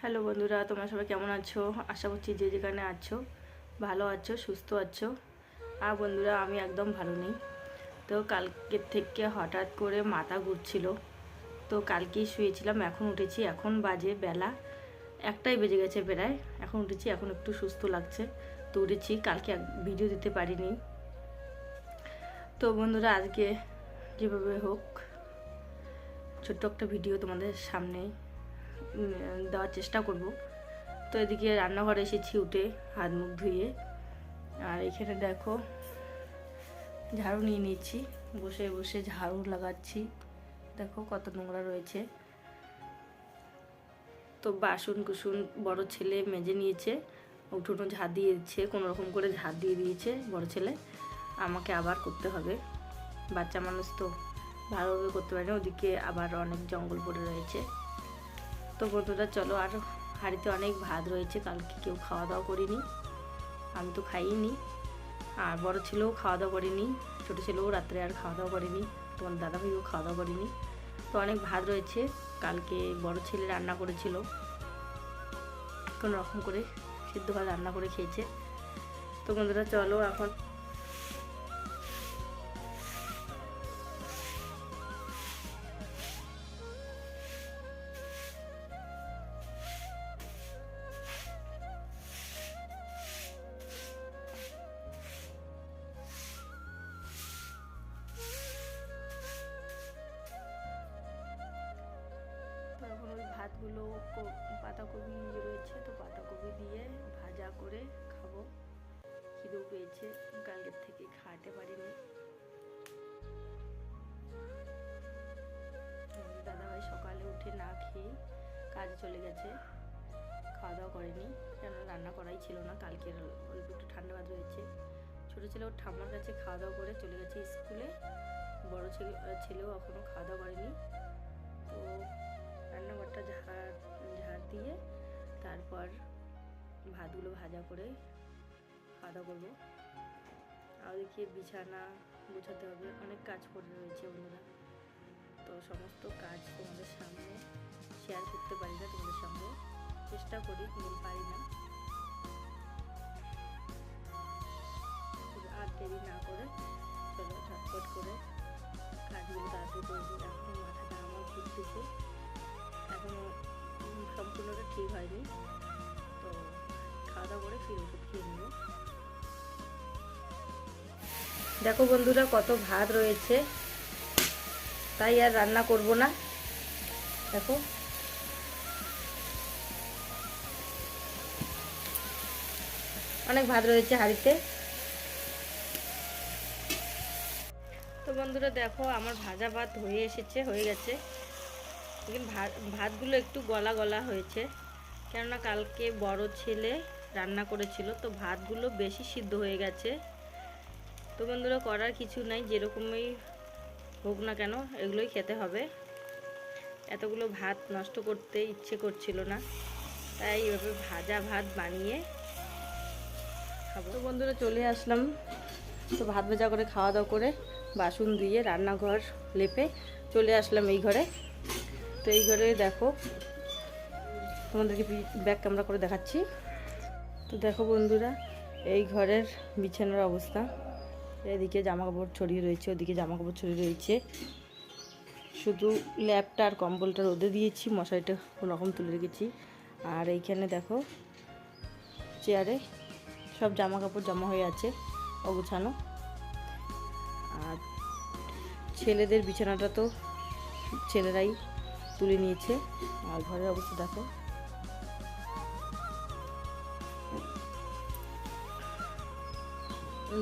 Hello বন্ধুরা, তোমরা সবাই কেমন আছো? আশা করছি যে যেখানে আছো, ভালো আছো, সুস্থ আছো। আর বন্ধুরা, আমি একদম ভালো নেই। তো কালকের থেকে হঠাৎ করে মাথা ঘুরছিল। তো কালকেই শুয়েছিলাম, এখন উঠেছি, এখন বাজে বেলা একটাই বেজে গেছে প্রায়। এখন উঠেছি, এখন একটু সুস্থ লাগছে। তো উঠেছি, কালকে ভিডিও দিতে পারিনি। তো বন্ধুরা, আজকে যেভাবে হোক, ছোট্ট একটা ভিডিও তোমাদের সামনে দেওয়ার চেষ্টা করব। তো এদিকে রান্নাঘরে এসেছি উঠে, হাত মুখ ধুয়ে। আর এখানে দেখো, ঝাড়ু নিয়ে নিচ্ছি। বসে বসে ঝাড়ু লাগাচ্ছি। দেখো কত নোংরা রয়েছে। তো বাসন কুসুন বড় ছেলে মেজে নিয়েছে। উঠোনো ঝাড় দিয়েছে কোনো রকম করে ঝাড় দিয়ে দিয়েছে বড় ছেলে। আমাকে আবার করতে হবে। বাচ্চা মানুষ তো ভালোভাবে করতে পারে ওদিকে আবার অনেক জঙ্গল পড়ে রয়েছে। তো বন্ধুরা, চলো আর হাঁড়িতে অনেক ভাত রয়েছে, কালকে কেউ খাওয়া দাওয়া করিনি। আমি তো খাইনি। আর বড় ছেলেও খাওয়া দাওয়া করিনি, ছোটো ছেলেও রাত্রে আর খাওয়া দাওয়া করিনি, তোমার দাদা ভাইও খাওয়া দাওয়া করিনি। তো অনেক ভাত রয়েছে, কালকে বড় ছেলে রান্না করেছিল। কোনো রকম করে সিদ্ধ ভাত রান্না করে খেয়েছে। তো বন্ধুরা, চলো এখন পাতাকপি রয়েছে, তো পাতাকপি দিয়ে ভাজা করে খাব। খিদেও পেয়েছে, কালকের থেকে খাওয়াতে পারিনি। দাদাভাই সকালে উঠে না খেয়ে কাজে চলে গেছে। খাওয়া দাওয়া করেনি কেন রান্না করাই ছিল না, কালকের অল্প একটু ঠান্ডা ভাত রয়েছে। ছোটো ছেলে ওর ঠাম্মার কাছে খাওয়া দাওয়া করে চলে গেছে স্কুলে। বড় ছেলে, ছেলেও এখনও খাওয়া দাওয়া করেনি। তো রান্নাঘরটা ঝাড় ঝাড় দিয়ে তারপর ভাতগুলো ভাজা করে খাওয়া দাওয়া করব। আর ওদিকে বিছানা গোছাতে হবে, অনেক কাজ পড়ে রয়েছে বন্ধুরা। তো সমস্ত কাজ তোমাদের সামনে শেয়ার করতে পারি না তোমাদের সঙ্গে চেষ্টা করি কিন্তু পারি না। আর দেরি না করে চলো ঝটপট করে কাজগুলো তাড়াতাড়ি করে দিই এখন মাথাটা আমার ঘুরতেছে। দেখো বন্ধুরা, কত ভাত রয়েছে। তাই আর রান্না করব না। দেখো। অনেক ভাত রয়েছে হাঁড়িতে। তো বন্ধুরা, দেখো, আমার ভাজা ভাত হয়ে এসেছে, হয়ে গেছে। ভাতগুলো একটু গলা গলা হয়েছে। কেননা কালকে বড় ছেলে রান্না করেছিল, তো ভাতগুলো বেশি সিদ্ধ হয়ে গেছে। তো বন্ধুরা, করার কিছু নাই, যেরকমই হোক না কেন, এগুলোই খেতে হবে। এতগুলো ভাত নষ্ট করতে ইচ্ছে করছিল না, তাই এভাবে ভাজা ভাত বানিয়ে খাব। তো বন্ধুরা, চলে আসলাম। তো ভাত ভাজা করে খাওয়া দাওয়া করে বাসন ধুয়ে রান্নাঘর লেপে চলে আসলাম এই ঘরে। তো এই ঘরে দেখো, তোমাদেরকে ব্যাক ক্যামেরা করে দেখাচ্ছি। তো দেখো বন্ধুরা, এই ঘরের বিছানার অবস্থা। এদিকে জামা কাপড় ছড়িয়ে রয়েছে, ওদিকে জামা কাপড় ছড়িয়ে রয়েছে। শুধু ল্যাপটা আর কম্বলটা রোদে দিয়েছি, মশারিটা কোনো রকম তুলে রেখেছি। আর এইখানে দেখো, চেয়ারে সব জামা কাপড় জমা হয়ে আছে অগুছানো। আর ছেলেদের বিছানাটা তো ছেলেরাই তুলে নিয়েছে। আর ঘরের অবস্থা দেখো।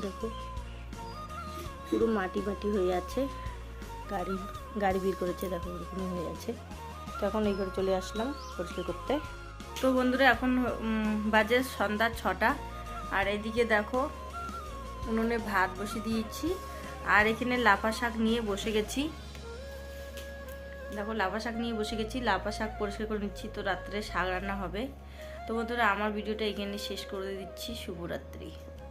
দেখো, পুরো মাটি মাটি হয়ে আছে। গাড়ি গাড়ি বের করেছে, দেখো ওরকম হয়ে আছে। তো এখন এই ঘরে চলে আসলাম পরিষ্কার করতে। তো বন্ধুরা, এখন বাজে সন্ধ্যা ছটা। আর এদিকে দেখো, উনুনে ভাত বসে দিয়েছি। আর এখানে লাফা শাক নিয়ে বসে গেছি। দেখো, লাফা শাক নিয়ে বসে গেছি। লাফা শাক পরিষ্কার করে নিচ্ছি। তো রাত্রে শাক রান্না হবে। তো বন্ধুরা, আমার ভিডিওটা এখানে শেষ করে দিচ্ছি। শুভরাত্রি।